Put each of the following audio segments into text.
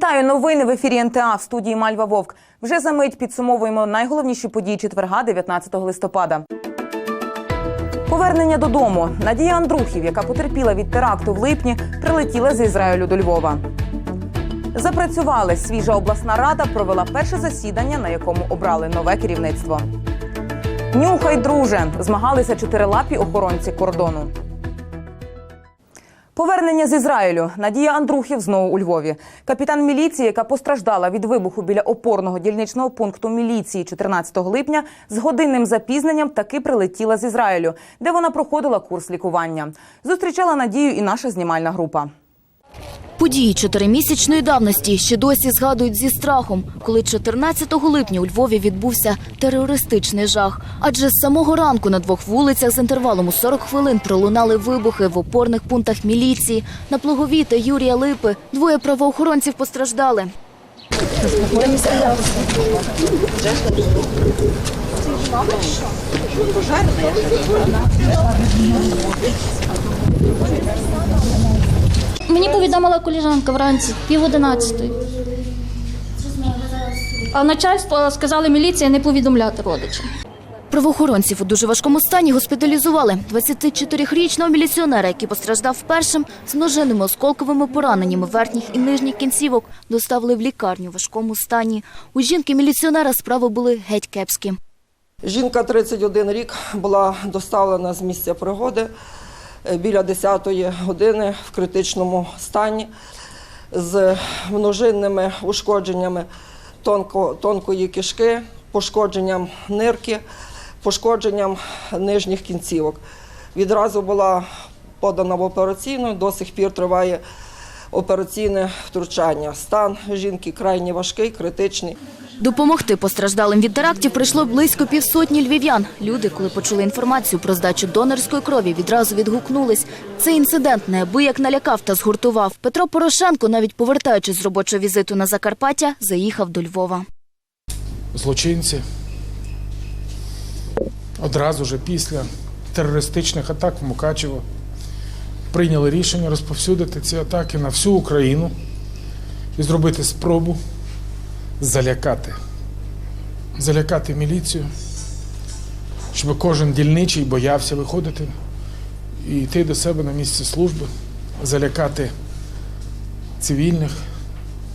Вітаю новини в ефірі НТА в студії Мальва Вовк. Вже за мить підсумовуємо найголовніші події четверга, 19 листопада. Повернення додому. Надія Андрухів, яка потерпіла від теракту в липні, прилетіла з Ізраїлю до Львова. Запрацювали. Свіжа обласна рада провела перше засідання, на якому обрали нове керівництво. Нюхай, друже! Змагалися чотирилапі охоронці кордону. Повернення з Ізраїлю. Надія Андрухів знову у Львові. Капітан міліції, яка постраждала від вибуху біля опорного дільничного пункту міліції 14 липня, з годинним запізненням таки прилетіла з Ізраїлю, де вона проходила курс лікування. Зустрічала Надію і наша знімальна група. Події чотиримісячної давності ще досі згадують зі страхом, коли 14 липня у Львові відбувся терористичний жах. Адже з самого ранку на двох вулицях з інтервалом у 40 хвилин пролунали вибухи в опорних пунктах міліції. На Плогові та Юрія Липи двоє правоохоронців постраждали. Мені повідомила коліжанка вранці, пів одинадцятої. А начальство сказали міліція не повідомляти родичам. Правоохоронців у дуже важкому стані госпіталізували 24-річного міліціонера, який постраждав першим з множинними осколковими пораненнями верхніх і нижніх кінцівок, доставили в лікарню у важкому стані. У жінки міліціонера справи були геть кепські. Жінка 31 рік була доставлена з місця пригоди біля 10-ї години в критичному стані з множинними ушкодженнями тонко, тонкої кишки, пошкодженням нирки, пошкодженням нижніх кінцівок. Відразу була подана в операційну, до сих пір триває операційне втручання. Стан жінки крайні важкий, критичний. Допомогти постраждалим від терактів прийшло близько півсотні львів'ян. Люди, коли почули інформацію про здачу донорської крові, відразу відгукнулись. Цей інцидент неабияк налякав та згуртував. Петро Порошенко, навіть повертаючись з робочого візиту на Закарпаття, заїхав до Львова. злочинці одразу ж після терористичних атак в Мукачево прийняли рішення розповсюдити ці атаки на всю Україну і зробити спробу залякати. Залякати міліцію, щоб кожен дільничий боявся виходити і йти до себе на місце служби, залякати цивільних,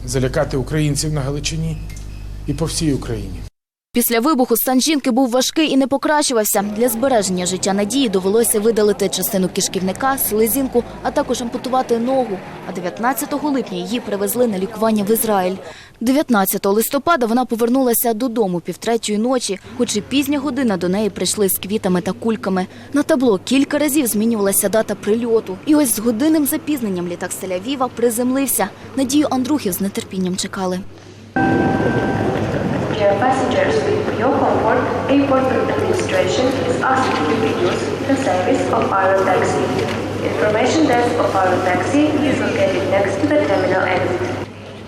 залякати українців на Галичині і по всій Україні. Після вибуху стан жінки був важкий і не покращувався. Для збереження життя Надії довелося видалити частину кишківника, селезінку, а також ампутувати ногу. А 19 липня її привезли на лікування в Ізраїль. 19 листопада вона повернулася додому півтретьої ночі, хоч і пізня година до неї прийшли з квітами та кульками. На табло кілька разів змінювалася дата прильоту. І ось з годинним запізненням літак з Тель-Авіва приземлився. Надію Андрухів з нетерпінням чекали. Dear passengers, for your comfort, Airport Administration is asking you to use the service of Aerotaxi. Information desk of Aerotaxi is located next to the terminal exit.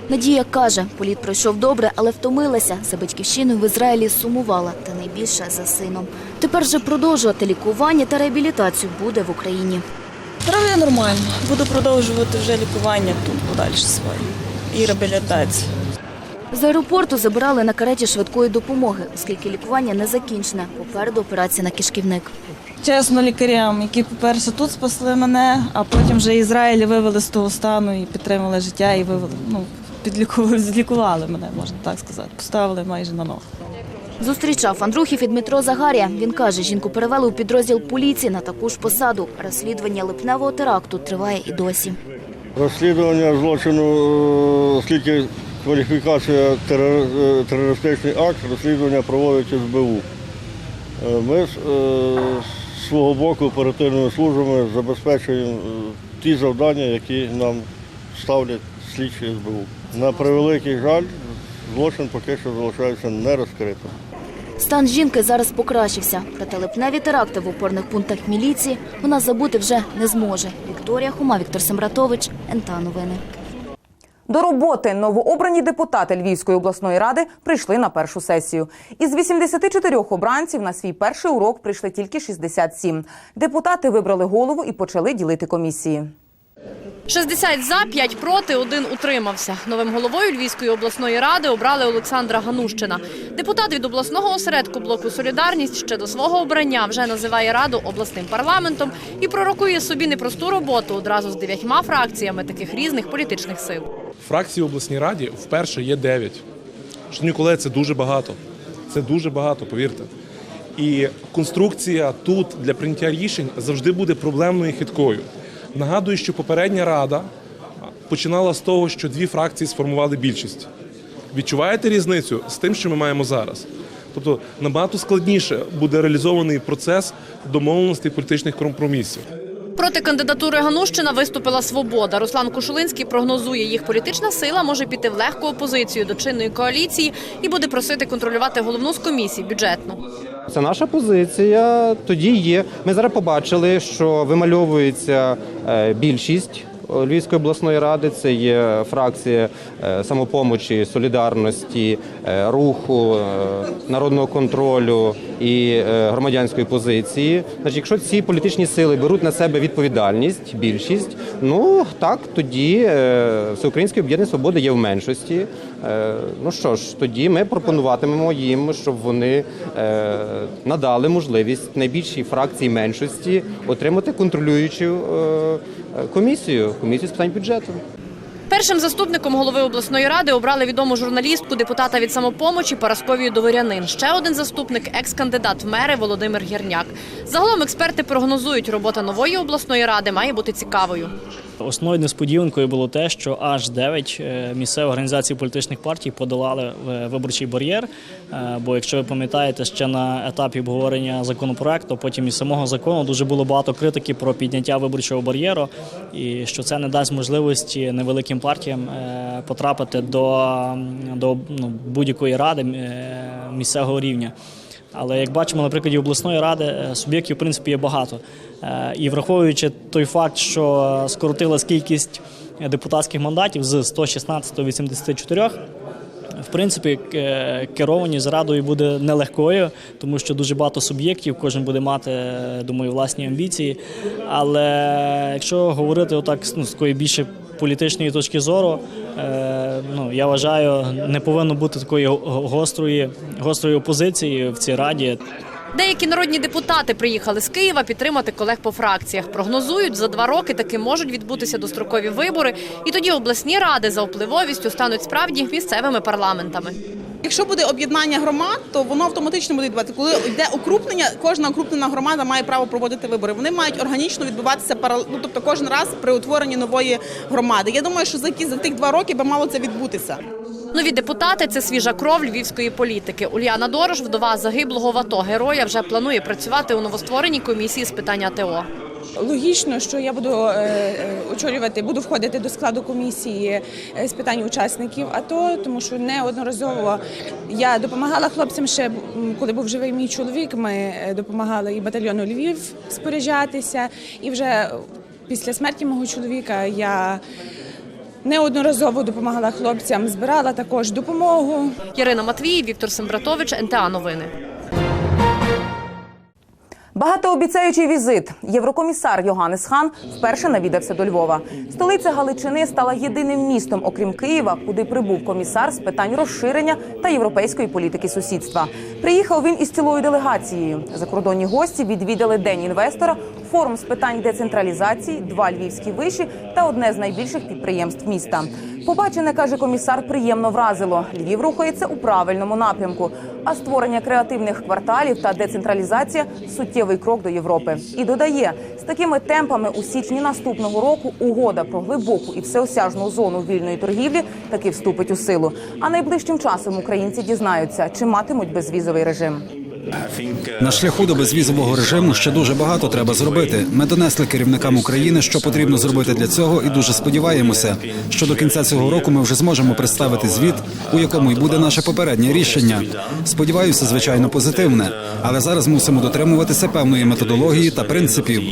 Надія каже, політ пройшов добре, але втомилася. За батьківщиною в Ізраїлі сумувала, та найбільше за сином. Тепер же продовжувати лікування та реабілітацію буде в Україні. Здоров'я нормально. Буду продовжувати вже лікування тут подальше своє і реабілітацію. З аеропорту забирали на кареті швидкої допомоги, оскільки лікування не закінчене. Попереду операція на кишківник. Чесно, лікарям, які, по-перше, тут спасли мене, а потім вже Ізраїль вивели з того стану і підтримали життя, і вивели, ну, підлікували, злікували мене, можна так сказати. Поставили майже на ноги. Зустрічав Андрухів і Дмитро Загарія. Він каже, жінку перевели у підрозділ поліції на таку ж посаду. Розслідування липневого теракту триває і досі. Розслідування злочину, е, оскільки кваліфікація е, терористичний акт, розслідування проводить СБУ. Е, Ми з е, свого боку оперативними службами забезпечуємо ті завдання, які нам ставлять слідчі СБУ. На превеликий жаль, злочин поки що залишається нерозкритим. Стан жінки зараз покращився. Проте липневі теракти в опорних пунктах міліції вона забути вже не зможе. Вікторія Хума, Віктор Сембратович, НТА Новини. До роботи новообрані депутати Львівської обласної ради прийшли на першу сесію. Із 84 обранців на свій перший урок прийшли тільки 67. Депутати вибрали голову і почали ділити комісії. 60 за, 5 проти, 1 утримався. Новим головою Львівської обласної ради обрали Олександра Ганущина. Депутат від обласного осередку блоку Солідарність ще до свого обрання вже називає раду обласним парламентом і пророкує собі непросту роботу одразу з дев'ятьма фракціями таких різних політичних сил. Фракції в обласній раді вперше є 9. Шановні колеги, це дуже багато. Це дуже багато, повірте. І конструкція тут для прийняття рішень завжди буде проблемною і хиткою. Нагадую, що попередня рада починала з того, що дві фракції сформували більшість. Відчуваєте різницю з тим, що ми маємо зараз? Тобто набагато складніше буде реалізований процес домовленостей політичних компромісів. Проти кандидатури Ганущина виступила «Свобода». Руслан Кушулинський прогнозує, їх політична сила може піти в легку опозицію до чинної коаліції і буде просити контролювати головну з комісій бюджетну. Це наша позиція. Тоді є. Ми зараз побачили, що вимальовується е, більшість Львівської обласної ради. Це є фракція е, самопомочі, солідарності, е, руху, народного контролю і е, громадянської позиції. Значить, якщо ці політичні сили беруть на себе відповідальність, більшість, ну так тоді е, Всеукраїнське об'єднання свободи є в меншості. Е, Ну що ж, тоді ми пропонуватимемо їм, щоб вони надали можливість найбільшій фракції меншості отримати контролюючу комісію, комісію з питань бюджету. Першим заступником голови обласної ради обрали відому журналістку, депутата від самопомочі Парасковію Доворянин. Ще один заступник – екс-кандидат в мери Володимир Гірняк. Загалом експерти прогнозують, робота нової обласної ради має бути цікавою. Основною несподіванкою було те, що аж 9 е, місцевих організацій політичних партій подолали е, виборчий бар'єр. Е, Бо якщо ви пам'ятаєте, ще на етапі обговорення законопроекту, потім і самого закону дуже було багато критики про підняття виборчого бар'єру, і що це не дасть можливості невеликим партіям потрапити до, до ну, будь-якої ради місцевого рівня. Але як бачимо на прикладі обласної ради, суб'єктів в принципі є багато. Е, І враховуючи той факт, що скоротилась кількість депутатських мандатів з 116 до 84, в принципі, к- керованість радою буде нелегкою, тому що дуже багато суб'єктів, кожен буде мати, е, думаю, власні амбіції. Але якщо говорити отак ну, з такої більше політичної точки зору, е, ну я вважаю, не повинно бути такої гострої, гострої опозиції в цій раді. Деякі народні депутати приїхали з Києва підтримати колег по фракціях. Прогнозують, за два роки таки можуть відбутися дострокові вибори, і тоді обласні ради за впливовістю стануть справді місцевими парламентами. Якщо буде об'єднання громад, то воно автоматично буде відбуватися. Коли йде окрупнення, кожна окрупнена громада має право проводити вибори. Вони мають органічно відбуватися ну, тобто кожен раз при утворенні нової громади. Я думаю, що за які за тих два роки би мало це відбутися. Нові депутати це свіжа кров львівської політики. Уляна Дорош, вдова загиблого в АТО героя, вже планує працювати у новоствореній комісії з питань АТО. Логічно, що я буду е, е, очолювати, буду входити до складу комісії е, з питань учасників АТО, тому що неодноразово я допомагала хлопцям ще коли був живий мій чоловік. Ми допомагали і батальйону Львів споряджатися. І вже після смерті мого чоловіка я неодноразово допомагала хлопцям, збирала також допомогу. Ярина Матвій, Віктор Сембратович, НТА Новини. Багатообіцяючий візит. Єврокомісар Йоганнес Хан вперше навідався до Львова. Столиця Галичини стала єдиним містом, окрім Києва, куди прибув комісар з питань розширення та європейської політики сусідства. Приїхав він із цілою делегацією. Закордонні гості відвідали день інвестора, форум з питань децентралізації, два львівські виші та одне з найбільших підприємств міста. Побачене каже комісар, приємно вразило. Львів рухається у правильному напрямку. А створення креативних кварталів та децентралізація суттєвий крок до Європи. І додає, з такими темпами у січні наступного року угода про глибоку і всеосяжну зону вільної торгівлі таки вступить у силу. А найближчим часом українці дізнаються, чи матимуть безвізовий режим. На шляху до безвізового режиму ще дуже багато треба зробити. Ми донесли керівникам України, що потрібно зробити для цього, і дуже сподіваємося, що до кінця цього року ми вже зможемо представити звіт, у якому й буде наше попереднє рішення. Сподіваюся, звичайно, позитивне, але зараз мусимо дотримуватися певної методології та принципів.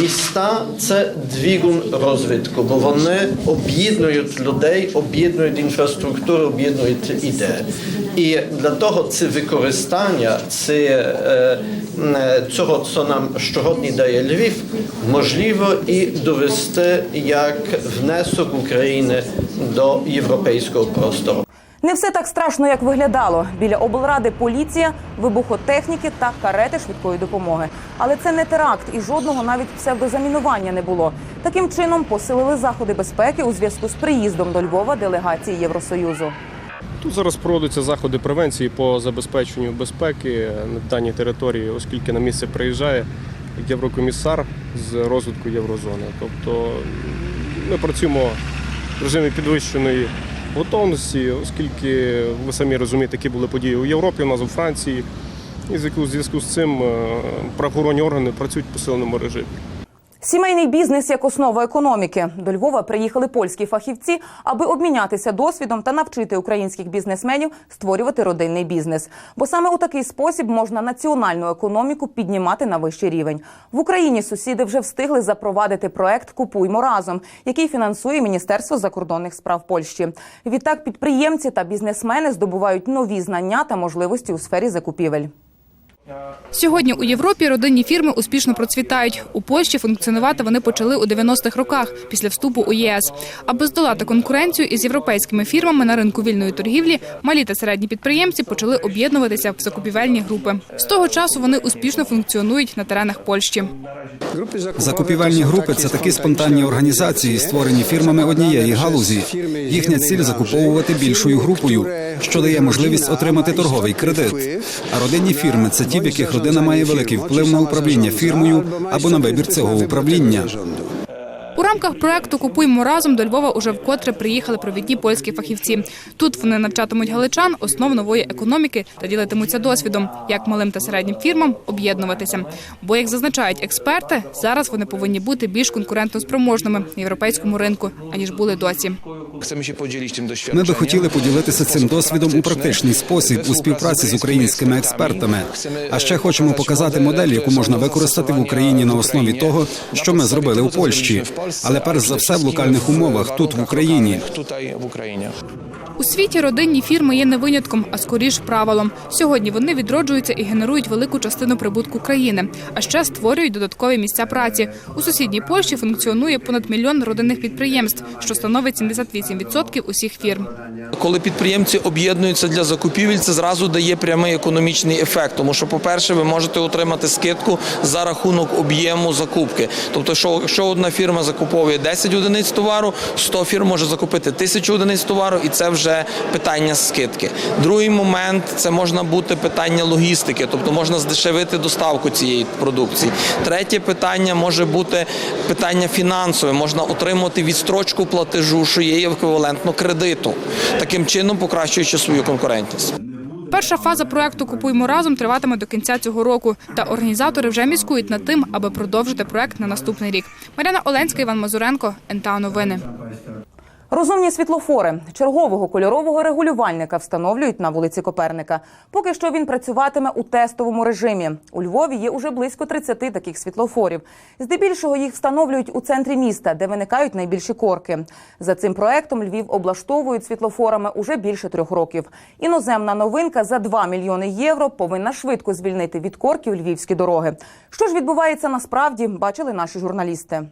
Міста це двигун розвитку, бо вони об'єднують людей, об'єднують інфраструктуру, об'єднують ідеї. І для того це використання це, е, е, цього, що нам щогодні дає Львів, можливо і довести як внесок України до європейського простору. Не все так страшно, як виглядало. Біля облради поліція, вибухотехніки та карети швидкої допомоги. Але це не теракт і жодного навіть псевдозамінування не було. Таким чином посилили заходи безпеки у зв'язку з приїздом до Львова делегації Євросоюзу. Тут зараз проводяться заходи превенції по забезпеченню безпеки на даній території, оскільки на місце приїжджає єврокомісар з розвитку єврозони. Тобто ми працюємо в режимі підвищеної готовності, оскільки ви самі розумієте, які були події у Європі, у нас у Франції. І в зв'язку- з цим е, правоохоронні органи працюють в посиленому режимі. Сімейний бізнес як основа економіки. До Львова приїхали польські фахівці, аби обмінятися досвідом та навчити українських бізнесменів створювати родинний бізнес. Бо саме у такий спосіб можна національну економіку піднімати на вищий рівень. В Україні сусіди вже встигли запровадити проект Купуймо разом, який фінансує Міністерство закордонних справ Польщі. Відтак підприємці та бізнесмени здобувають нові знання та можливості у сфері закупівель. Сьогодні у Європі родинні фірми успішно процвітають. У Польщі функціонувати вони почали у 90-х роках після вступу у ЄС. Аби здолати конкуренцію із європейськими фірмами на ринку вільної торгівлі, малі та середні підприємці почали об'єднуватися в закупівельні групи. З того часу вони успішно функціонують на теренах Польщі. Закупівельні групи це такі спонтанні організації, створені фірмами однієї галузі. Їхня ціль закуповувати більшою групою, що дає можливість отримати торговий кредит. А родинні фірми це ті, в яких родина має великий вплив на управління фірмою або на вибір цього управління. Рамках проекту Купуймо разом до Львова уже вкотре приїхали провідні польські фахівці. Тут вони навчатимуть галичан основ нової економіки та ділитимуться досвідом, як малим та середнім фірмам об'єднуватися. Бо, як зазначають експерти, зараз вони повинні бути більш конкурентоспроможними на європейському ринку, аніж були досі. Ми би хотіли поділитися цим досвідом у практичний спосіб у співпраці з українськими експертами. А ще хочемо показати модель, яку можна використати в Україні на основі того, що ми зробили у Польщі, але перш за все в локальних умовах тут в Україні. W Ukrainie. У світі родинні фірми є не винятком, а скоріш правилом. Сьогодні вони відроджуються і генерують велику частину прибутку країни, а ще створюють додаткові місця праці. У сусідній Польщі функціонує понад мільйон родинних підприємств, що становить 78% усіх фірм. Коли підприємці об'єднуються для закупівель, це зразу дає прямий економічний ефект. Тому що, по-перше, ви можете отримати скидку за рахунок об'єму закупки. Тобто, що якщо одна фірма закуповує 10 одиниць товару, 100 фірм може закупити 1000 одиниць товару, і це вже питання скидки. Другий момент це можна бути питання логістики, тобто можна здешевити доставку цієї продукції. Третє питання може бути питання фінансове, можна отримати відстрочку платежу, що є еквівалентно кредиту, таким чином покращуючи свою конкурентність. Перша фаза проекту Купуймо разом триватиме до кінця цього року. Та організатори вже міскують над тим, аби продовжити проект на наступний рік. Мар'яна Оленська, Іван Мазуренко, НТА Новини. Розумні світлофори чергового кольорового регулювальника встановлюють на вулиці Коперника. Поки що він працюватиме у тестовому режимі. У Львові є уже близько 30 таких світлофорів. Здебільшого їх встановлюють у центрі міста, де виникають найбільші корки. За цим проектом Львів облаштовують світлофорами уже більше трьох років. Іноземна новинка за 2 мільйони євро повинна швидко звільнити від корків львівські дороги. Що ж відбувається насправді, бачили наші журналісти.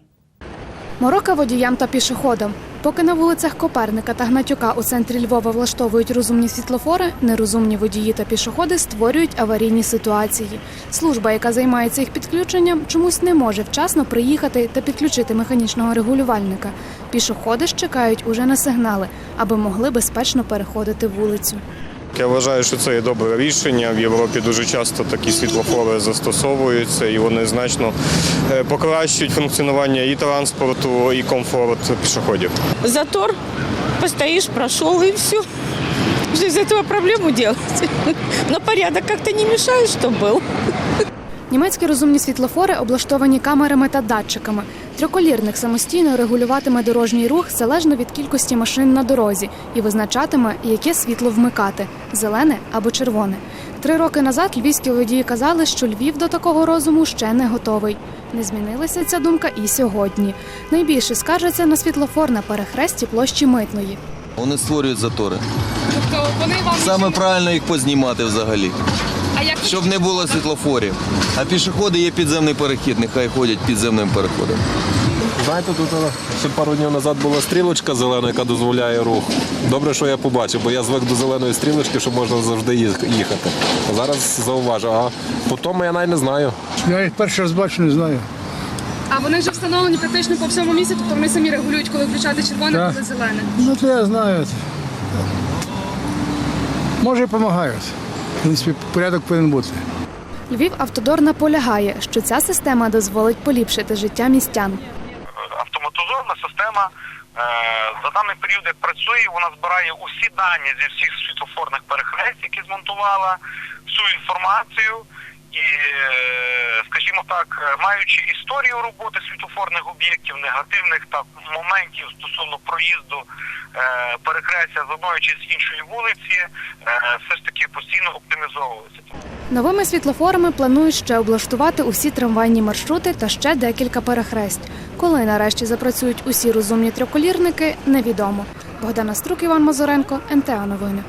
Морока водіям та пішоходам. Поки на вулицях Коперника та Гнатюка у центрі Львова влаштовують розумні світлофори, нерозумні водії та пішоходи створюють аварійні ситуації. Служба, яка займається їх підключенням, чомусь не може вчасно приїхати та підключити механічного регулювальника. Пішоходи ж чекають уже на сигнали, аби могли безпечно переходити вулицю. Я вважаю, що це є добре рішення. В Європі дуже часто такі світлофори застосовуються, і вони значно е, покращують функціонування і транспорту, і комфорт пішоходів. Затор, постоишь, прошел и все. Что из этого проблему делать? Но порядок как-то не мешает, что был. Німецькі розумні світлофори облаштовані камерами та датчиками. Триколірник самостійно регулюватиме дорожній рух залежно від кількості машин на дорозі і визначатиме, яке світло вмикати зелене або червоне. Три роки назад львівські водії казали, що Львів до такого розуму ще не готовий. Не змінилася ця думка і сьогодні. Найбільше скаржаться на світлофор на перехресті площі Митної. Вони створюють затори. Тобто вони вам Саме правильно їх познімати взагалі, а як щоб не було світлофорів. А пішоходи є підземний перехід, нехай ходять підземним переходом. Знаєте, тут е, ще пару днів назад була стрілочка зелена, яка дозволяє рух. Добре, що я побачив, бо я звик до зеленої стрілочки, що можна завжди їхати. А зараз зауважу. А по тому я навіть не знаю. Я їх перший раз бачу, не знаю. а вони вже встановлені практично по всьому місці, тобто вони самі регулюють, коли включати червоне, коли зелене. Ну, то я знаю. Може, і допомагають. В принципі, порядок повинен бути. Львів Автодор наполягає, що ця система дозволить поліпшити життя містян. автоматизована система е, за даний період, як працює, вона збирає усі дані зі всіх світлофорних перехрест, які змонтувала, всю інформацію. І, е, скажімо так, маючи історію роботи світлофорних об'єктів, негативних так моментів стосовно проїзду е, перехрестя з одної чи з іншої вулиці, е, все ж таки постійно оптимізовується. Новими світлофорами планують ще облаштувати усі трамвайні маршрути та ще декілька перехресть. Коли нарешті запрацюють усі розумні триколірники, невідомо. Богдана Струк, Іван Мазуренко, НТА Новини.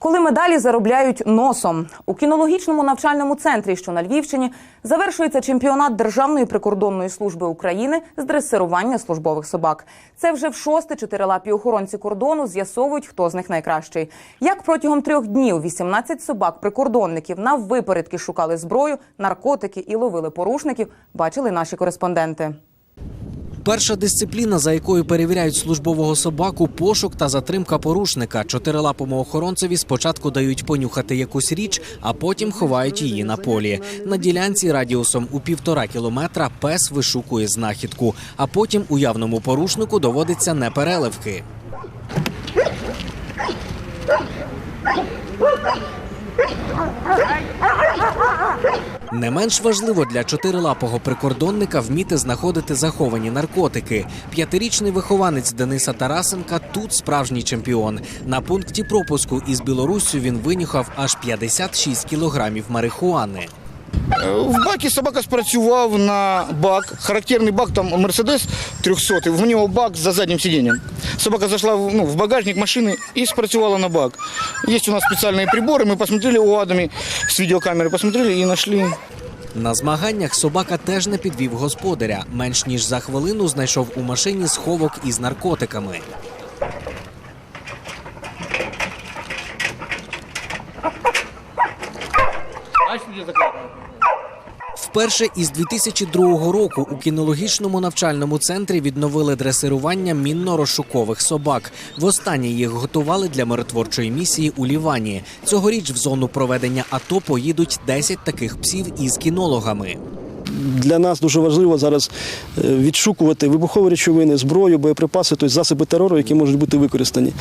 Коли медалі заробляють носом у кінологічному навчальному центрі, що на Львівщині, завершується чемпіонат Державної прикордонної служби України з дресирування службових собак. Це вже в шосте чотирилапі охоронці кордону з'ясовують, хто з них найкращий. Як протягом трьох днів 18 собак прикордонників на випередки шукали зброю, наркотики і ловили порушників, бачили наші кореспонденти. Перша дисципліна, за якою перевіряють службового собаку, пошук та затримка порушника. Чотирилапому охоронцеві спочатку дають понюхати якусь річ, а потім ховають її на полі. На ділянці радіусом у півтора кілометра пес вишукує знахідку, а потім уявному порушнику доводиться непереливки. Не менш важливо для чотирилапого прикордонника вміти знаходити заховані наркотики. П'ятирічний вихованець Дениса Тарасенка тут справжній чемпіон. На пункті пропуску із Білоруссю він винюхав аж 56 кілограмів марихуани. В бакі собака спрацював на бак. Характерний бак там Мерседес 300. В нього бак за заднім сидінням. Собака зайшла в, ну, в багажник машини і спрацювала на бак. Є у нас спеціальні прибори. Ми посмотрели у Адамі з відеокамери, посмотрели і знайшли. На змаганнях собака теж не підвів господаря. Менш ніж за хвилину знайшов у машині сховок із наркотиками. Вперше із 2002 року у кінологічному навчальному центрі відновили дресирування мінно-розшукових собак. Востаннє їх готували для миротворчої місії у Лівані. Цьогоріч в зону проведення АТО поїдуть 10 таких псів із кінологами. Для нас дуже важливо зараз е, відшукувати вибухові речовини, зброю, боєприпаси, тобто засоби терору, які можуть бути використані.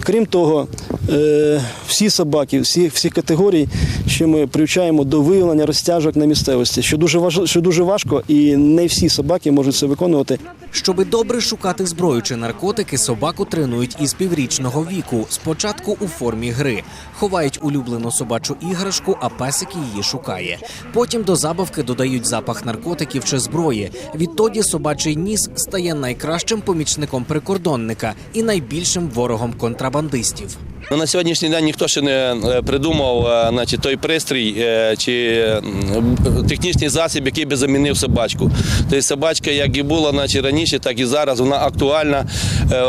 Крім того, е, всі собаки, всі, всі категорії, що ми привчаємо до виявлення розтяжок на місцевості, що дуже важ, що дуже важко, і не всі собаки можуть це виконувати. Щоби добре шукати зброю чи наркотики, собаку тренують із піврічного віку. Спочатку у формі гри. Ховають улюблену собачу іграшку, а песик її шукає. Потім до забавки додають запах наркотиків чи зброї. Відтоді собачий ніс стає найкращим помічником прикордонника і найбільшим ворогом контрабандистів. Ну, на сьогоднішній день ніхто ще не е, придумав е, значить, той пристрій е, чи технічний засіб, який би замінив собачку. Тобто собачка, як і була значить, раніше, так і зараз, вона актуальна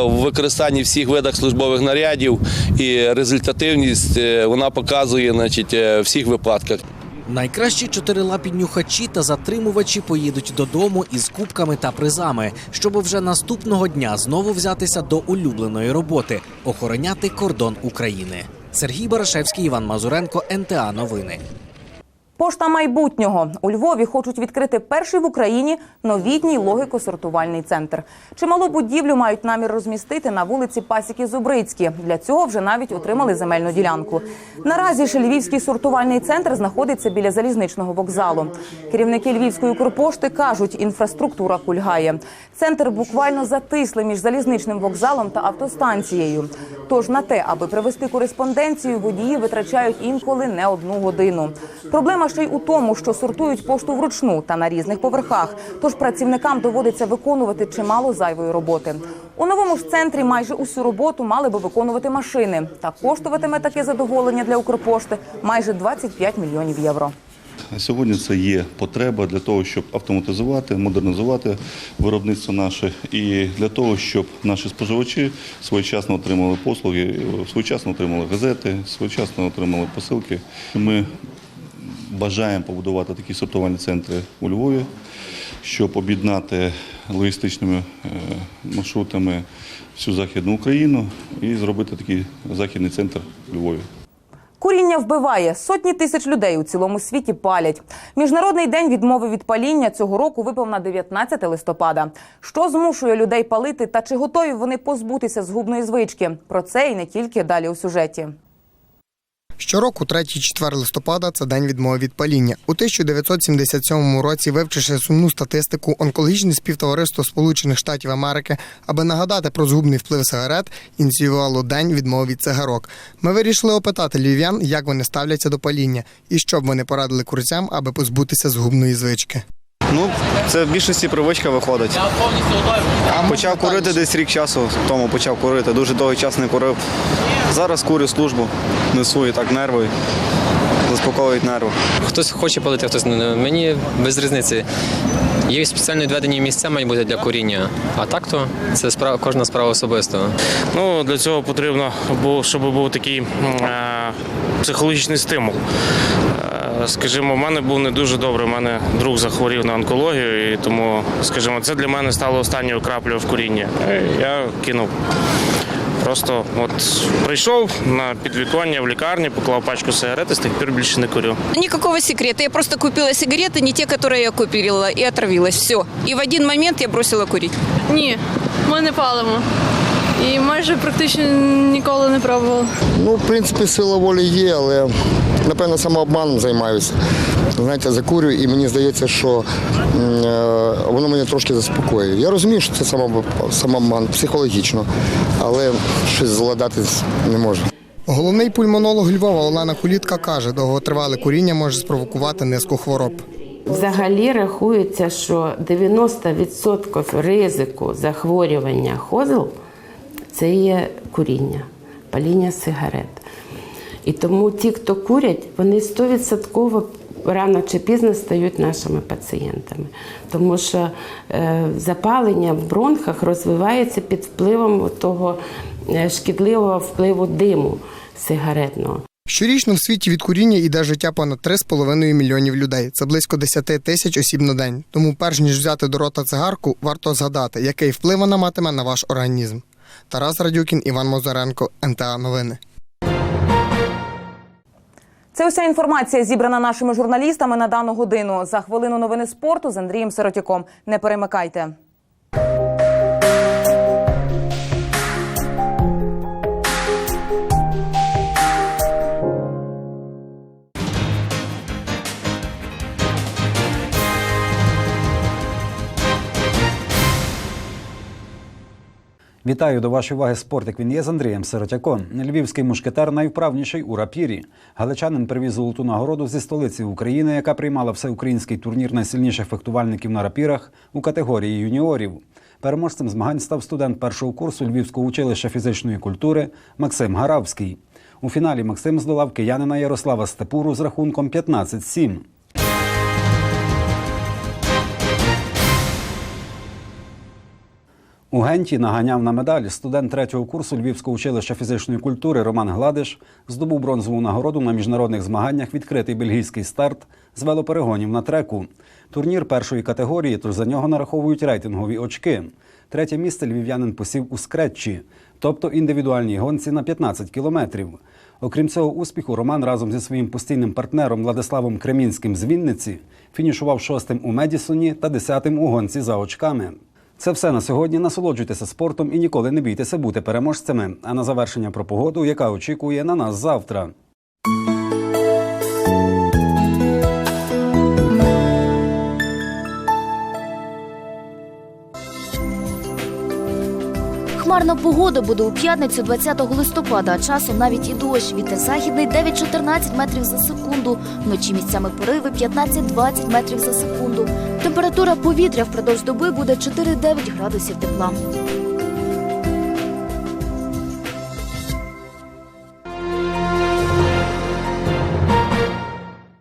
в використанні всіх видах службових нарядів і результативність вона показує значить, всіх випадках. Найкращі чотирилапі нюхачі та затримувачі поїдуть додому із кубками та призами, щоб вже наступного дня знову взятися до улюбленої роботи охороняти кордон України. Сергій Барашевський, Іван Мазуренко, НТА Новини. Пошта майбутнього у Львові хочуть відкрити перший в Україні новітній логіко-сортувальний центр. Чималу будівлю мають намір розмістити на вулиці Пасіки Зубрицькі. Для цього вже навіть отримали земельну ділянку. Наразі ж Львівський сортувальний центр знаходиться біля залізничного вокзалу. Керівники Львівської Укрпошти кажуть, інфраструктура кульгає. Центр буквально затисли між залізничним вокзалом та автостанцією. Тож на те, аби привезти кореспонденцію, водії витрачають інколи не одну годину. Проблема ще й у тому, що сортують пошту вручну та на різних поверхах. Тож працівникам доводиться виконувати чимало зайвої роботи. У новому ж центрі майже усю роботу мали би виконувати машини. Та коштуватиме таке задоволення для Укрпошти майже 25 мільйонів євро. Сьогодні це є потреба для того, щоб автоматизувати, модернізувати виробництво наше і для того, щоб наші споживачі своєчасно отримали послуги, своєчасно отримали газети, своєчасно отримали посилки. Ми бажаємо побудувати такі сортувальні центри у Львові, щоб об'єднати логістичними е, маршрутами всю Західну Україну і зробити такий західний центр у Львові. Куріння вбиває сотні тисяч людей у цілому світі палять. Міжнародний день відмови від паління цього року випав на 19 листопада. Що змушує людей палити та чи готові вони позбутися згубної звички? Про це і не тільки далі у сюжеті. Щороку, 3-4 листопада, це день відмови від паління. У 1977 році, вивчивши сумну статистику, онкологічне співтовариство Сполучених Штатів Америки, аби нагадати про згубний вплив сигарет, ініціювало день відмови від цигарок. Ми вирішили опитати львів'ян, як вони ставляться до паління, і що б вони порадили курцям, аби позбутися згубної звички. Ну, це в більшості привичка виходить. Почав курити десь рік часу тому почав курити. Дуже довгий час не курив. Зараз курю службу, несу і так нерви, заспокоюють нерви. Хтось хоче палити, хтось не. Мені без різниці. Є спеціально відведені місця мають бути для куріння, а так то це справа кожна справа особисто. Ну, для цього потрібно, щоб був такий е, психологічний стимул. Скажімо, в мене був не дуже добре. У мене друг захворів на онкологію, і тому, скажімо, це для мене стало останньою краплею в курінні. Е, Я кинув. Просто от прийшов на підвіконня в лікарні, поклав пачку сигарет і з тих пір більше не курю. Никакого секрета. Я просто купила сигареты, не те, которые я купила, и отравилась. Все. И в один момент я бросила курить. Ні, ми не палимо. І майже практично ніколи не пробували. Ну, в принципі, сила волі є, але напевно самообманом займаюся. Знаєте, закурюю, і мені здається, що е, воно мене трошки заспокоює. Я розумію, що це самообман психологічно, але щось зладати не можу. Головний пульмонолог Львова Олена Кулітка каже, довготривале куріння може спровокувати низку хвороб. Взагалі рахується, що 90% ризику захворювання хозл це є куріння, паління сигарет. І тому ті, хто курять, вони 100% рано чи пізно стають нашими пацієнтами, тому що е, запалення в бронхах розвивається під впливом того е, шкідливого впливу диму сигаретного. Щорічно в світі від куріння йде життя понад 3,5 мільйонів людей. Це близько 10 тисяч осіб на день. Тому, перш ніж взяти до рота цигарку, варто згадати, який вплив вона матиме на ваш організм. Тарас Радюкін, Іван Мозаренко, НТА Новини. Це уся інформація зібрана нашими журналістами на дану годину. За хвилину новини спорту з Андрієм Сиротяком. Не перемикайте. Вітаю до вашої уваги спорт, як він є з Андрієм Сиротяком. Львівський мушкетер найвправніший у рапірі. Галичанин привіз золоту нагороду зі столиці України, яка приймала всеукраїнський турнір найсильніших фехтувальників на рапірах у категорії юніорів. Переможцем змагань став студент першого курсу Львівського училища фізичної культури Максим Гаравський. У фіналі Максим здолав киянина Ярослава Степуру з рахунком 15-7. У Генті наганяв на медаль студент третього курсу Львівського училища фізичної культури Роман Гладиш здобув бронзову нагороду на міжнародних змаганнях відкритий бельгійський старт з велоперегонів на треку. Турнір першої категорії, тож за нього нараховують рейтингові очки. Третє місце львів'янин посів у скретчі, тобто індивідуальній гонці на 15 кілометрів. Окрім цього успіху, Роман разом зі своїм постійним партнером Владиславом Кремінським з Вінниці фінішував шостим у Медісоні та десятим у гонці за очками. Це все на сьогодні. Насолоджуйтеся спортом і ніколи не бійтеся бути переможцями. А на завершення про погоду, яка очікує на нас завтра. Хмарна погода буде у п'ятницю 20 листопада, а часом навіть і дощ. Вітер західний 9-14 метрів за секунду. Вночі місцями пориви 15-20 метрів за секунду. Температура повітря впродовж доби буде 4-9 градусів тепла.